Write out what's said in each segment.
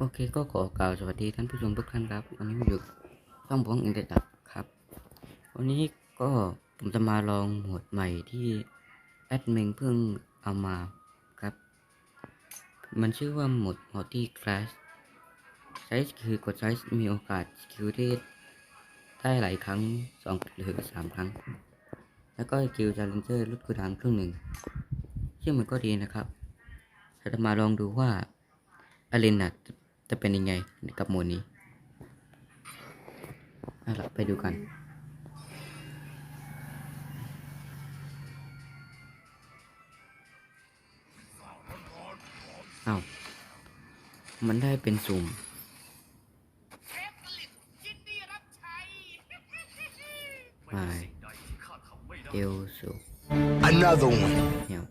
โอเคก็ขอกล่าวสวัสดีท่านผู้ชมทุกท่านครับ วันนี้อยู่ช่องบ้องอินเตอร์ดับครับ วันนี้ก็ผมจะมาลองโหมดใหม่ที่แอดมินเพิ่งเอามาครับ มันชื่อว่าโหมด multi class ใช้สกิลกดใช้มีโอกาสสกิลที่ได้หลายครั้งสองหรือสามครั้ง แล้วก็สกิลจาเลนเจอร์ลดคูลดาวน์ครึ่งหนึ่งซึ่งมันก็ดีนะครับเราจะมาลองดูว่าอารินน่ะ จะจะเป็นยังไงกับโหมดนี้เอาล่ะไปดูกัน เอา้ามันได้เป็นสุ่มเชฟผลิตยินดีรับใช้มาเอลสุ Another one. เหี่ยว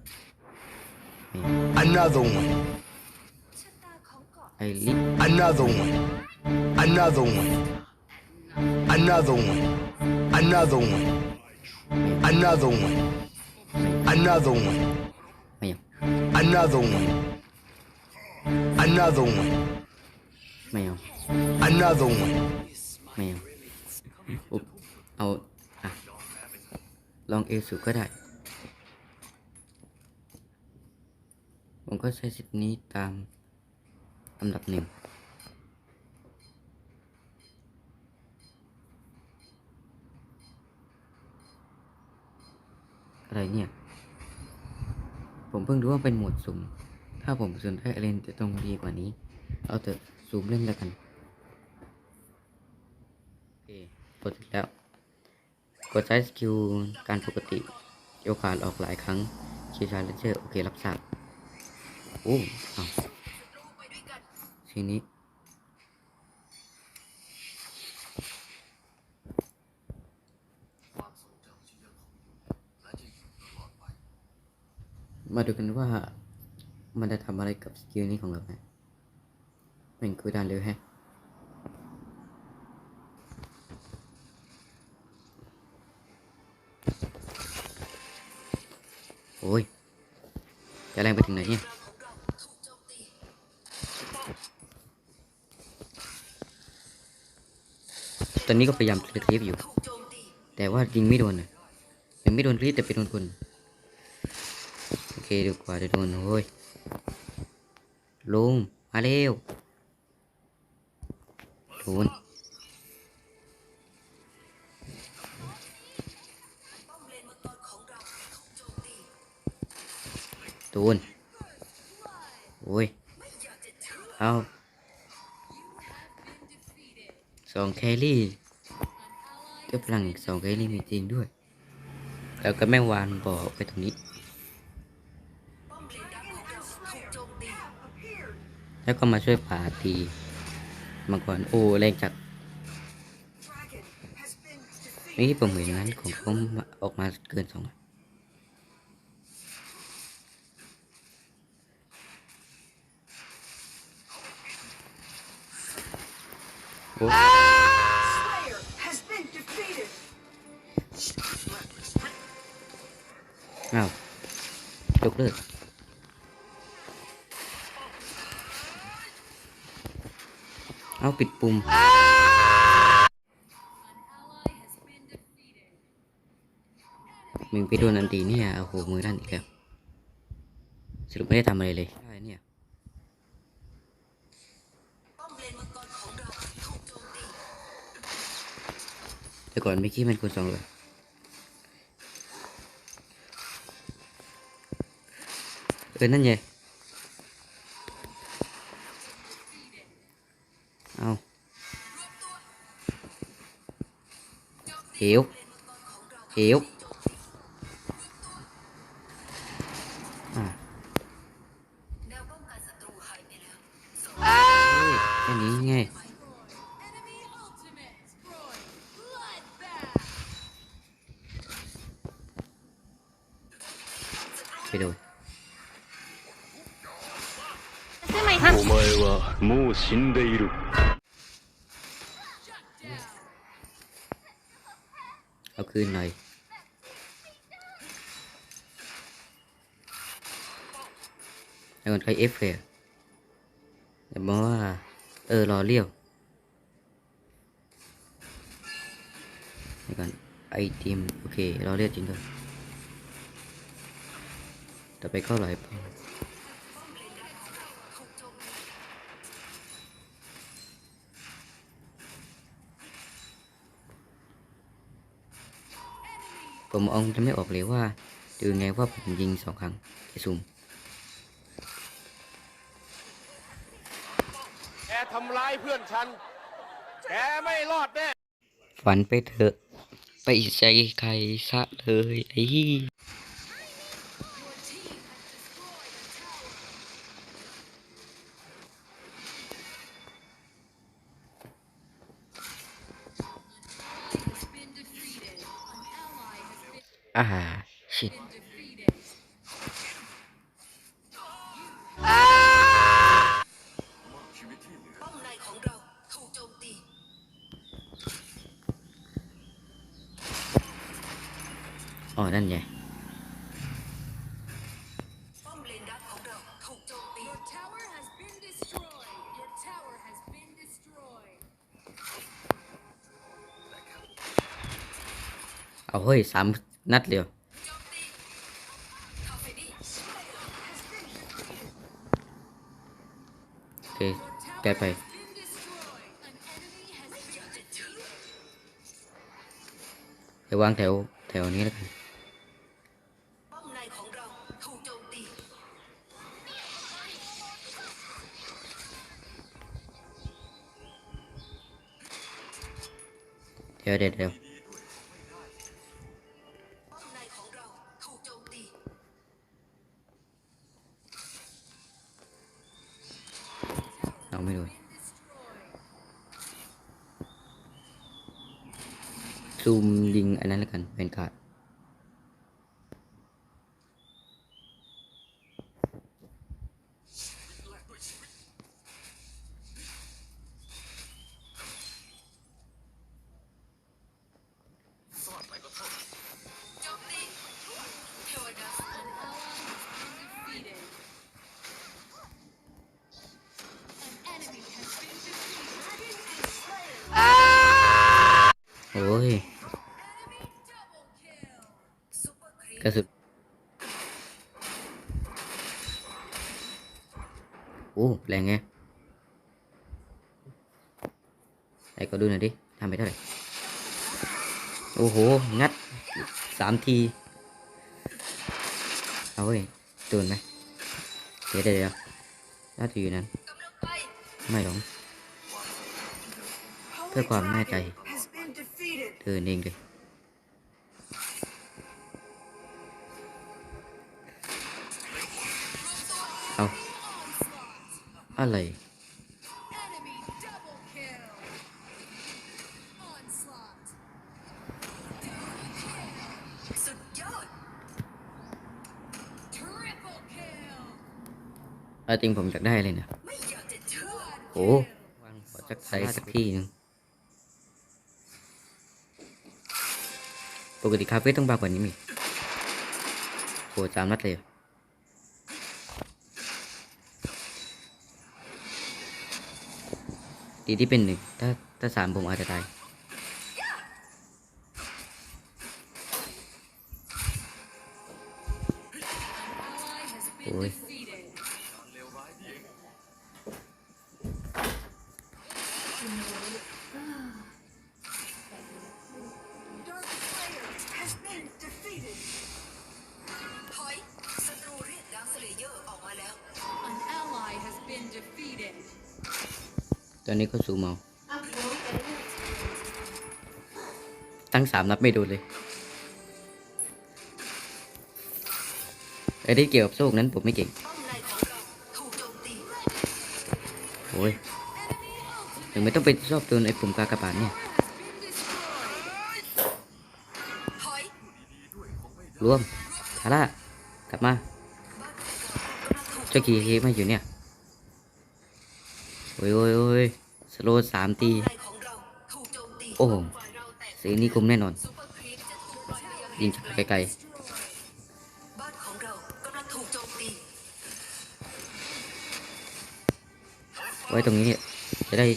นี่ Another one. ไอริส Another one. Another one. Another one. Another one. Another one. Another one. ไม่เอา Another one. Another one. ไม่เอา Another one. ไม่เอาอุ๊บเอาอะลองเอลสุก็ได้ผมก็ใช้สิทธิ์นี้ตาม ลำดับหนึ่งอะไรเนี่ย ผมเพิ่งรู้ว่าเป็นโหมดสุ่ม ถ้าผมสนใจอะไรจะต้องดีกว่านี้ เอาเถอะซูมเล่นแล้วกัน โอเค กดแล้ว กดใช้สกิลการปกติโอกาสออกหลายครั้งคีย์ชาร์เลนเจอร์ โอเครับทราบโอ้เอา ทีนี้ มาดูกันว่ามันจะทำอะไรกับสกิลนี้ของเราไหมเป็นกูดานเร็วแฮะโอ้ยจะแรงไปถึงไหนเนี่ย ตอนนี้ก็พยายามคลิปอยู่ แต่ว่ายิงไม่โดนนะยังไม่โดนคลิปแต่ไปโดนคนโอเคดีกว่าจะโดนโอ้ยลุงมาเร็วโดนโดนโอ้ยเอา สองแครี่เจ้าพลังอีกสองแครี่มีจริงด้วย แล้วก็แม่งวานบอกไปตรงนี้ แล้วก็มาช่วยป่าตีมังกรโอ้แรงจัดนี่ผมเห็นนั้นของเขาออกมาเกินสองโอ้ กเลิกเอาปิดปุ่ม มึงไปโดนอันตีเนี่ยโอ้โหมือด้านอีกแล้วสรุปไม่ได้ทำอะไรเลยเนี่ยแต่ก่อนไม่คิดมันคูณสองเลย เออนั่นไงเอาเหว お前はもう死んでいる เอาคืนหน่อย แล้วคนใช้เอฟเฟกต์แต่บอกว่า เออ รอเลี้ยวนี่ก่อนไอทีมโอเค รอเลี้ยวจริงด้วยต่อไปก็ไหลพอ ผมมองจะไม่ออกเลยว่าดูไงว่าผมยิงสองครั้งไอซุ่มแกทำร้ายเพื่อนฉัน แกไม่รอดแน่ ฝันไปเถอะ ไปใจใครซะเลยไอ้ อ่าชิดป้อมใ นของเราถูกโจมตี อ๋อ นั่นไง ป้อมเลนดักของเราถูกโจมตี Your tower has been destroyed. Your tower has been destroyed. เอาเฮ้ยสามนัดเดียว โจมตีคาเฟนี่ โอเค แกไป Been destroyed. An enemy has been เดี๋ยววางแถวแถวนี้แล้วกัน ป้อมในของเราถูกโจมตี เดี๋ยวเดี๋ยว ไม่รู้ ซูมยิงอันนั้นแล้วกันเป็นการ์ด ครีปกระสุนโอ้แรงไงไหนก็ดูหน่อยดิทำไปเท่าไหร่ โอ้โห งัดสามที เอาเว้ยโดนไหมเดี๋ยวเดี๋ยวเดี๋ยวน่าจะอยู่นั้น ไม่หรอกเพื่อความแน่ใจ เดินเองเลยเอาอะไร Enemy double kill. Onslaught. สุดยอด Triple kill. เอาจริงผมอยากได้เลยนะไม่อยากจะเชื่อโอ้วางขอจักใส่สักที่หนึง ปกติคาเฟ่ต้องบางกว่านี้มีโหสามนัดเลยดีที่เป็นหนึ่งถ้าถ้าสามผมอาจจะตาย Ally has been อนนี้ก็ซูมเอาตั้งสามนัดไม่โดนเลยไอ้ที่เกี่ยวกับโซ่นั้นผมไม่เก่งป้อมในของเราถูกโจมตีโอ้ยถึงไม่ต้องไปชอบโดนไอ้ปุ่มกากบาทเนี่ยถอยรวมคาร่ากลับมาเจ้ากี่เคมาอยู่เนี่ย โอ้ยโอ้ยโอ้ย สโลดสามตี โอ้โหฝ่ายเราแตกสีนี้คมแน่นอน ยิงจากไกลๆไว้ตรงนี้เนี่ยจะได้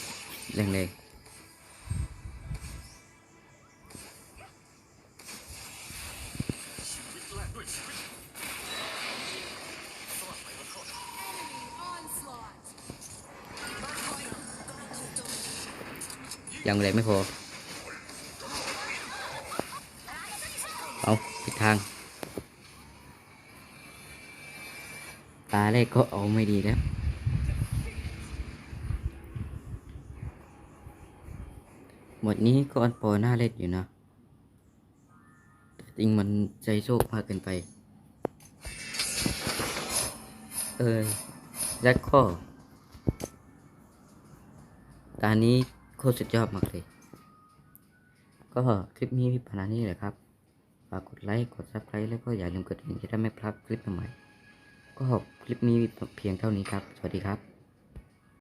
แรงๆ ยังแรงไม่พอ เอาผิดทาง ตาแรกก็เอาไม่ดีแล้วหมดนี้ก็อันปอหน้าเล่นอยู่นะ แต่จริงมันใจโชคมากเกินไป เออยัดข้อตานี้ โคตรสุดยอดมากเลย ก็คลิปนี้มีประมานี่แหละครับ ฝากกดไลค์ กดซับสไครต์แล้วก็อย่าลืมกดกระดิ่งจะได้ไม่พลาดคลิปใหม่ๆก็คลิปนี้เพียงเท่านี้ครับ สวัสดีครับ